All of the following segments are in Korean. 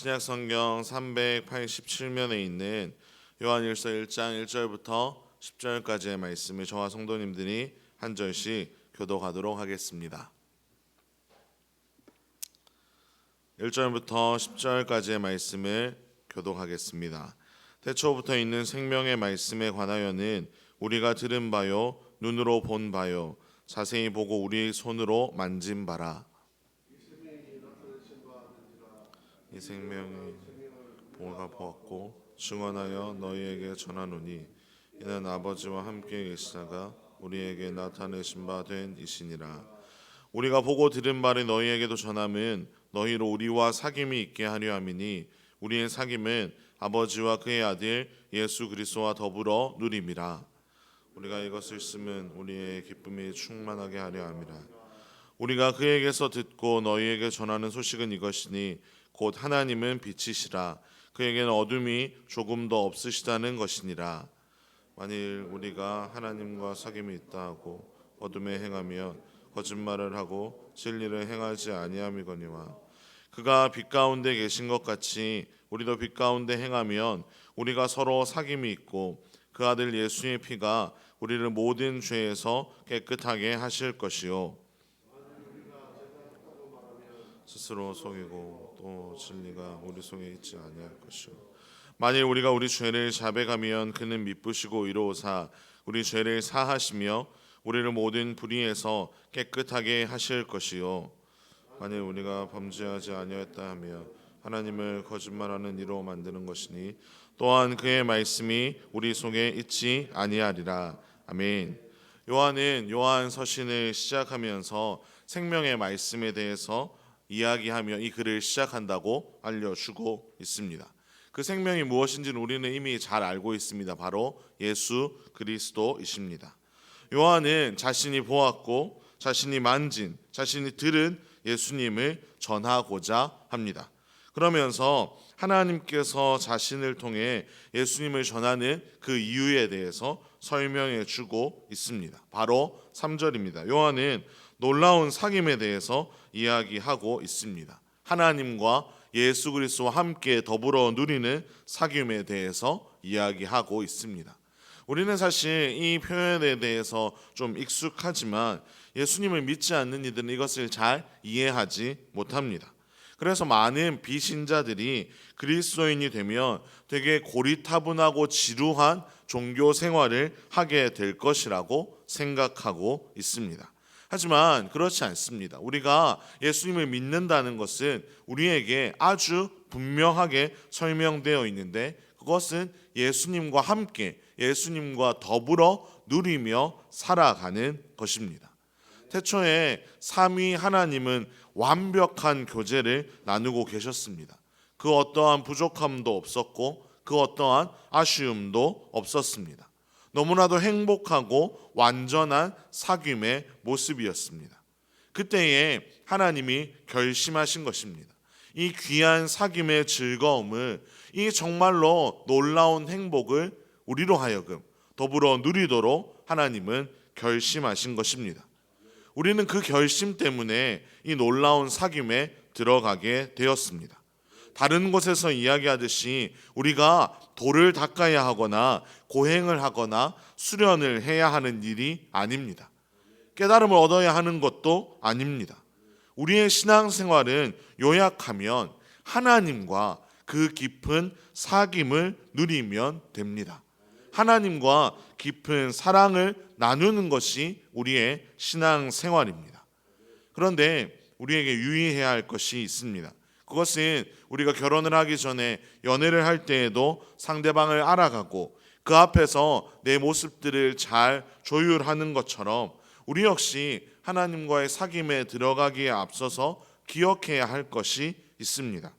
신약 성경 387면에 있는 요한일서 1장 1절부터 10절까지의 말씀을 저와 성도님들이 한 절씩 교독하도록 하겠습니다. 1절부터 10절까지의 말씀을 교독하겠습니다. 태초부터 있는 생명의 말씀에 관하여는 우리가 들은 바요 눈으로 본 바요 자세히 보고 우리 손으로 만진 바라 이 생명이 몸을 보았고 증언하여 너희에게 전하노니 이는 아버지와 함께 계시다가 우리에게 나타내신 바 된 이시니라. 우리가 보고 들은 바를 너희에게도 전함은 너희로 우리와 사귐이 있게 하려 함이니 우리의 사귐은 아버지와 그의 아들 예수 그리스도와 더불어 누림이라. 우리가 이것을 쓰면 우리의 기쁨이 충만하게 하려 함이라. 우리가 그에게서 듣고 너희에게 전하는 소식은 이것이니 곧 하나님은 빛이시라. 그에게는 어둠이 조금도 없으시다는 것이니라. 만일 우리가 하나님과 사귐이 있다 하고 어둠에 행하며 거짓말을 하고 진리를 행하지 아니함이거니와 그가 빛 가운데 계신 것 같이 우리도 빛 가운데 행하면 우리가 서로 사귐이 있고 그 아들 예수의 피가 우리를 모든 죄에서 깨끗하게 하실 것이요 스스로 속이고 또 진리가 우리 속에 있지 아니할 것이요 만일 우리가 우리 죄를 자백하면 그는 미쁘시고 이로사 우리 죄를 사하시며 우리를 모든 불의에서 깨끗하게 하실 것이요 만일 우리가 범죄하지 아니하였다 하며 하나님을 거짓말하는 이로 만드는 것이니 또한 그의 말씀이 우리 속에 있지 아니하리라. 아멘. 요한은 요한 서신을 시작하면서 생명의 말씀에 대해서 이야기하며 이 글을 시작한다고 알려주고 있습니다. 그 생명이 무엇인지는 우리는 이미 잘 알고 있습니다. 바로 예수 그리스도이십니다. 요한은 자신이 보았고 자신이 만진 자신이 들은 예수님을 전하고자 합니다. 그러면서 하나님께서 자신을 통해 예수님을 전하는 그 이유에 대해서 설명해 주고 있습니다. 바로 3절입니다. 요한은 놀라운 사귐에 대해서 이야기하고 있습니다. 하나님과 예수 그리스도와 함께 더불어 누리는 사귐에 대해서 이야기하고 있습니다. 우리는 사실 이 표현에 대해서 좀 익숙하지만 예수님을 믿지 않는 이들은 이것을 잘 이해하지 못합니다. 그래서 많은 비신자들이 그리스도인이 되면 되게 고리타분하고 지루한 종교 생활을 하게 될 것이라고 생각하고 있습니다. 하지만 그렇지 않습니다. 우리가 예수님을 믿는다는 것은 우리에게 아주 분명하게 설명되어 있는데 그것은 예수님과 함께 예수님과 더불어 누리며 살아가는 것입니다. 태초에 삼위 하나님은 완벽한 교제를 나누고 계셨습니다. 그 어떠한 부족함도 없었고 그 어떠한 아쉬움도 없었습니다. 너무나도 행복하고 완전한 사귐의 모습이었습니다. 그때에 하나님이 결심하신 것입니다. 이 귀한 사귐의 즐거움을 이 정말로 놀라운 행복을 우리로 하여금 더불어 누리도록 하나님은 결심하신 것입니다. 우리는 그 결심 때문에 이 놀라운 사귐에 들어가게 되었습니다. 다른 곳에서 이야기하듯이 우리가 돌을 닦아야 하거나 고행을 하거나 수련을 해야 하는 일이 아닙니다. 깨달음을 얻어야 하는 것도 아닙니다. 우리의 신앙생활은 요약하면 하나님과 그 깊은 사귐을 누리면 됩니다. 하나님과 깊은 사랑을 나누는 것이 우리의 신앙생활입니다. 그런데 우리에게 유의해야 할 것이 있습니다. 그것은 우리가 결혼을 하기 전에 연애를 할 때에도 상대방을 알아가고 그 앞에서 내 모습들을 잘 조율하는 것처럼 우리 역시 하나님과의 사귐에 들어가기에 앞서서 기억해야 할 것이 있습니다.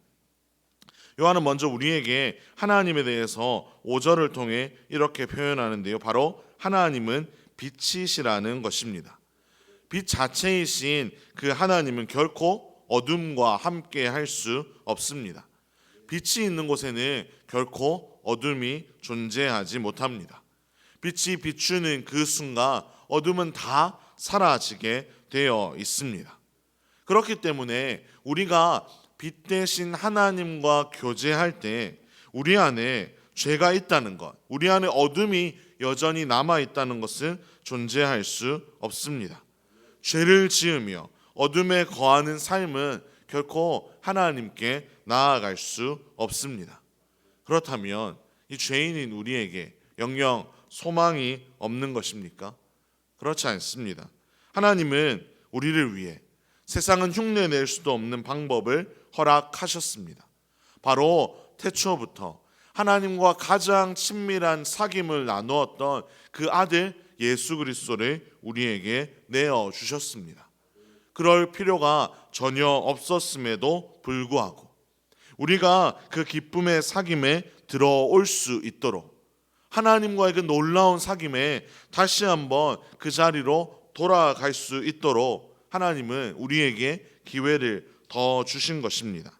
요한은 먼저 우리에게 하나님에 대해서 5절을 통해 이렇게 표현하는데요. 바로 하나님은 빛이시라는 것입니다. 빛 자체이신 그 하나님은 결코 어둠과 함께 할 수 없습니다. 빛이 있는 곳에는 결코 어둠이 존재하지 못합니다. 빛이 비추는 그 순간 어둠은 다 사라지게 되어 있습니다. 그렇기 때문에 우리가 빛 대신 하나님과 교제할 때 우리 안에 죄가 있다는 것, 우리 안에 어둠이 여전히 남아 있다는 것은 존재할 수 없습니다. 죄를 지으며 어둠에 거하는 삶은 결코 하나님께 나아갈 수 없습니다. 그렇다면 이 죄인인 우리에게 영영 소망이 없는 것입니까? 그렇지 않습니다. 하나님은 우리를 위해 세상은 흉내낼 수도 없는 방법을 허락하셨습니다. 바로 태초부터 하나님과 가장 친밀한 사귐을 나누었던 그 아들 예수 그리스도를 우리에게 내어 주셨습니다. 그럴 필요가 전혀 없었음에도 불구하고 우리가 그 기쁨의 사귐에 들어올 수 있도록 하나님과의 그 놀라운 사귐에 다시 한번 그 자리로 돌아갈 수 있도록 하나님은 우리에게 기회를 더 주신 것입니다.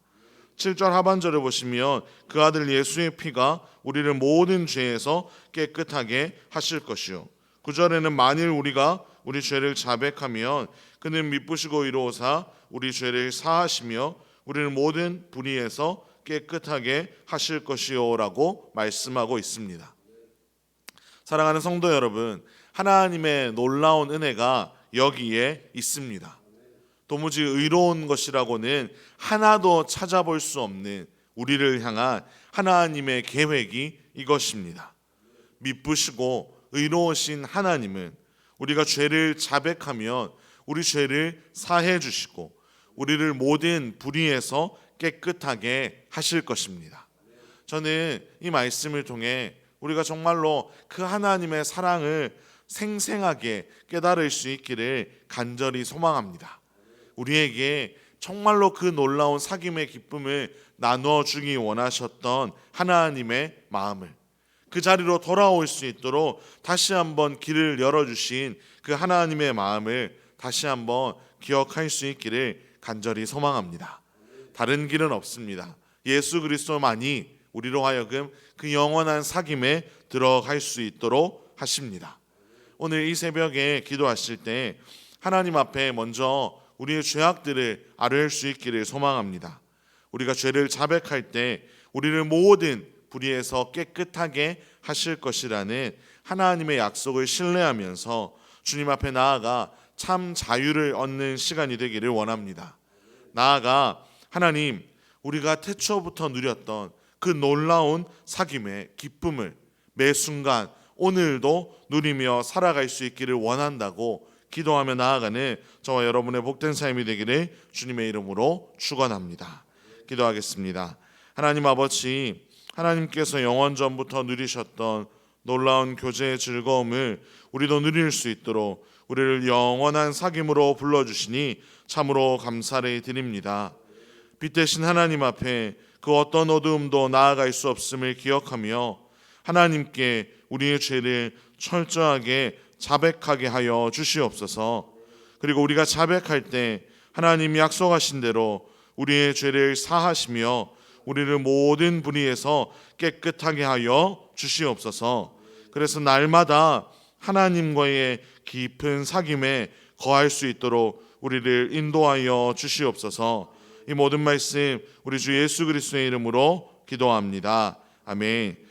7절 하반절을 보시면 그 아들 예수의 피가 우리를 모든 죄에서 깨끗하게 하실 것이요. 9절에는 만일 우리가 우리 죄를 자백하면 그는 미쁘시고 이로사 우리 죄를 사하시며 우리를 모든 불의에서 깨끗하게 하실 것이요라고 말씀하고 있습니다. 사랑하는 성도 여러분, 하나님의 놀라운 은혜가 여기에 있습니다. 도무지 의로운 것이라고는 하나도 찾아볼 수 없는 우리를 향한 하나님의 계획이 이것입니다. 미쁘시고 의로우신 하나님은 우리가 죄를 자백하면 우리 죄를 사해 주시고 우리를 모든 불의에서 깨끗하게 하실 것입니다. 저는 이 말씀을 통해 우리가 정말로 그 하나님의 사랑을 생생하게 깨달을 수 있기를 간절히 소망합니다. 우리에게 정말로 그 놀라운 사귐의 기쁨을 나누어 주기 원하셨던 하나님의 마음을 그 자리로 돌아올 수 있도록 다시 한번 길을 열어 주신 그 하나님의 마음을 다시 한번 기억할 수 있기를 간절히 소망합니다. 다른 길은 없습니다. 예수 그리스도만이 우리로 하여금 그 영원한 사귐에 들어갈 수 있도록 하십니다. 오늘 이 새벽에 기도하실 때 하나님 앞에 먼저 우리의 죄악들을 아뢰을 수 있기를 소망합니다. 우리가 죄를 자백할 때 우리를 모든 불의에서 깨끗하게 하실 것이라는 하나님의 약속을 신뢰하면서 주님 앞에 나아가 참 자유를 얻는 시간이 되기를 원합니다. 나아가 하나님 우리가 태초부터 누렸던 그 놀라운 사귐의 기쁨을 매 순간 오늘도 누리며 살아갈 수 있기를 원한다고 기도하며 나아가는 저와 여러분의 복된 삶이 되기를 주님의 이름으로 축원합니다. 기도하겠습니다. 하나님 아버지 하나님께서 영원 전부터 누리셨던 놀라운 교제의 즐거움을 우리도 누릴 수 있도록 우리를 영원한 사귐으로 불러 주시니 참으로 감사를 드립니다. 빛 대신 하나님 앞에 그 어떤 어두움도 나아갈 수 없음을 기억하며 하나님께 우리의 죄를 철저하게 자백하게 하여 주시옵소서. 그리고 우리가 자백할 때 하나님 약속하신 대로 우리의 죄를 사하시며 우리를 모든 불의에서 깨끗하게 하여 주시옵소서. 그래서 날마다 하나님과의 깊은 사귐에 거할 수 있도록 우리를 인도하여 주시옵소서. 이 모든 말씀 우리 주 예수 그리스도의 이름으로 기도합니다. 아멘.